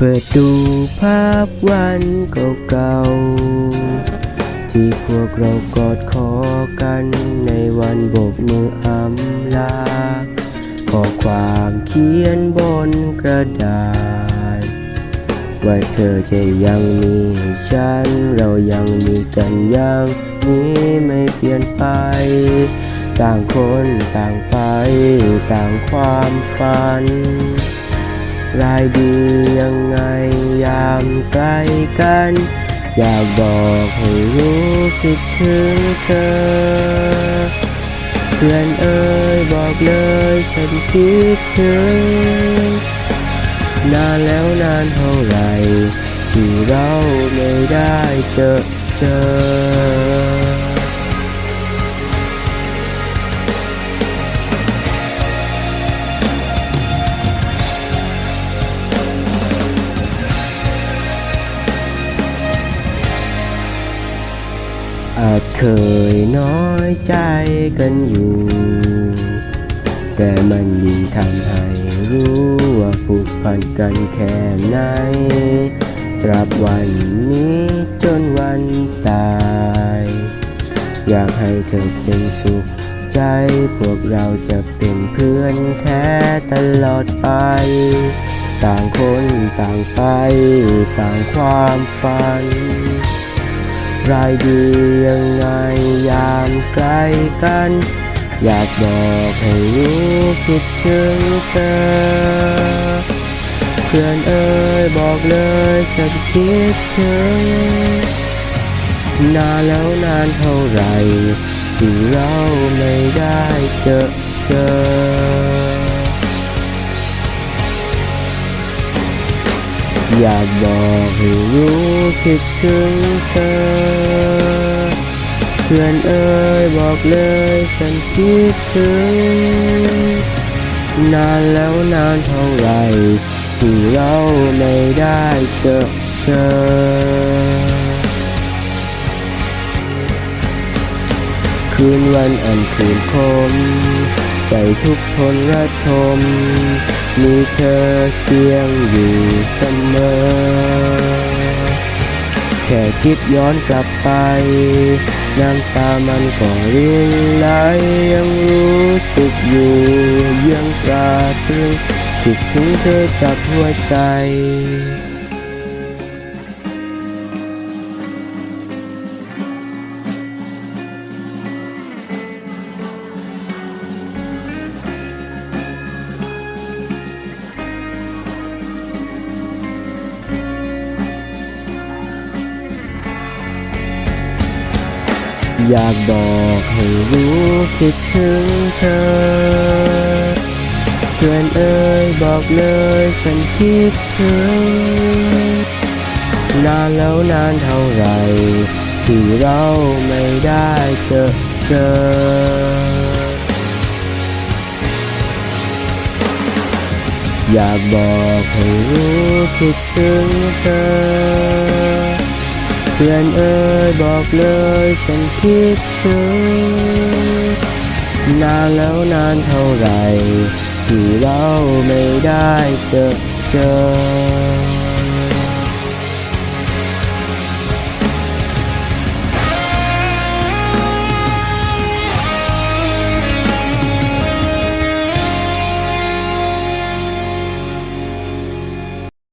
เปิดดูภาพวันเก่าๆ ที่พวกเรากอดคอกันในวันโบกมืออำลา ข้อความเขียนบนกระดาษ ว่าเธอจะยังมีฉัน เรายังมีกันอย่างนี้ไม่เปลี่ยนไป ต่างคนต่างไป ต่างความฝัน รายดียังไงยามใกล้กัน อยากบอกให้รู้คิดถึงเธอ เพื่อนเอ่ยบอกเลยฉันคิดถึง นานแล้วนานเท่าไหร่ที่เราไม่ได้เจอเจอ เคยน้อยใจกันอยู่ แต่มันยิ่งทำให้รู้ว่าผูกพันกันแค่ไหนตราบวันนี้จนวันตาย อยากให้เธอเป็นสุขใจ พวกเราจะเป็นเพื่อนแท้ตลอดไป ต่างคนต่างไป ต่างความฝัน รายดียังไงยามใกล้กัน อยากบอกให้รู้คิดถึงเธอ เพื่อนเอ่ยบอกเลยฉันคิดถึงนานแล้วนานเท่าไหร่ที่เราไม่ได้เจอเจออยากบอกให้รู้ คิดถึงเธอ เพื่อนเอ่ยบอกเลยฉันคิดถึง นานแล้วนานเท่าไหร่ที่เราไม่ได้เจอเจอคืนวันอันคืนคม ใจทุกทนระทม มีเธอเคียงอยู่เสมอ แค่คิดย้อนกลับไป น้ำตามันก็รินไหลยังรู้สึกอยู่ ยังกราดตึงคิดถึงเธอจากหัวใจ อยากบอกให้รู้คิดถึงเธอ เพื่อนเอ่ยบอกเลยฉันคิดถึง นานแล้วนานเท่าไหร่ที่เราไม่ได้เจอเจออยากบอกให้รู้คิดถึงเธอ เพื่อนเอ่ยบอกเลยฉันคิดถึงนานแล้วนานเท่าไหร่ที่เราไม่ได้เจอเจอ